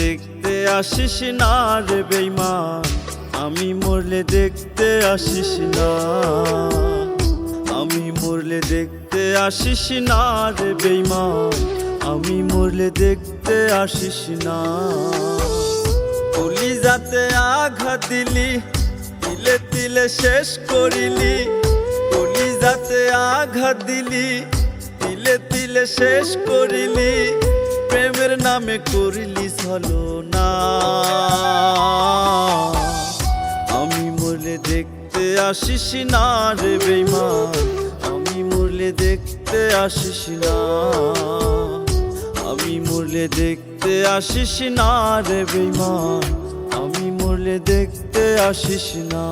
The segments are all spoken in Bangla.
দেখতে আসিস না রে বেইমান আমি মরলে দেখতে আসিস না। আমি মরলে দেখতে আসিস না রে বেইমান আমি মরলে দেখতে আসিস না। তুলি যাতে আঘাত দিলি, তিলে তিলে শেষ করিলি। তুলি যাতে আঘাত দিলি, তিলে তিলে শেষ করিলি। প্রেমের নামে করিলি হলো না আমি মরলে দেখতে আসিস না রে বেইমান। আমি মরলে দেখতে আসিস না। আমি মরলে দেখতে আসিস না রে বেইমান। আমি মরলে দেখতে আসিস না।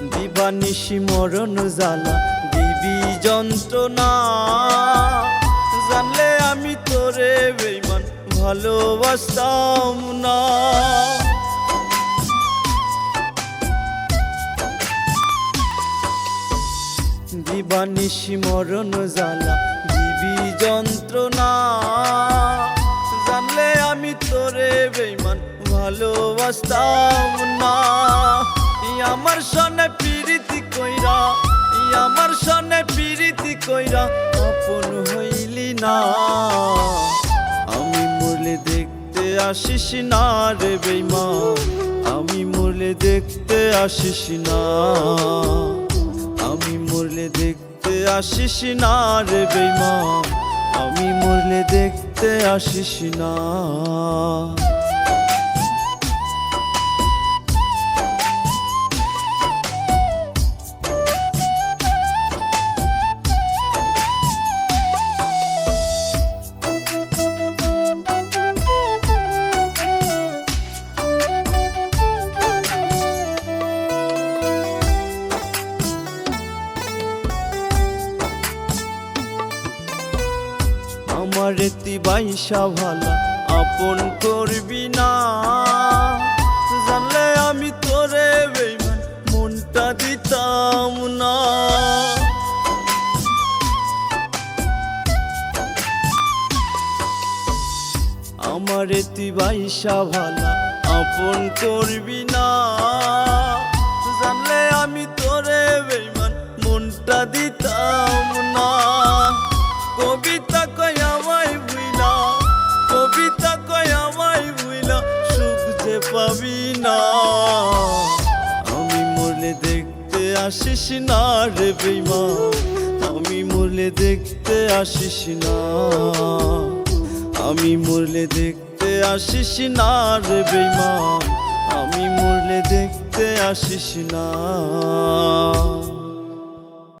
দিবানিশি মরণ জ্বালা, দিবি যন্ত্রণা। জানলে আমি তোরে বেইমান, ভালোবাসতাম না। দিবানিশি মরণ জ্বালা, দিবি যন্ত্রণা। জানলে আমি তোরে বেইমান, ভালোবাসতাম না। আমার সনে পিরিতি কইরা আমার সনে পিরিতি কইরা আপন হইলি না। আমি মরলে দেখতে আসিস না রে বেইমান আমি মরলে দেখতে আসিস না। আমি মরলে দেখতে আসিস না রে বেইমান আমি মরলে দেখতে আসিস না। আমার এতি বাইসা ভালা, আপন করবি না। জানলে আমি তোরে মনটা দিতাম না। আমার এতি বাইসা ভালা, আপন করবি না। জানলে আমি না। আমি মরলে দেখতে আসিস না রে বেমা আমি মরলে দেখতে আসিস না। আমি মরলে দেখতে আসিস না রে বেমা আমি মরলে দেখতে আসিস না।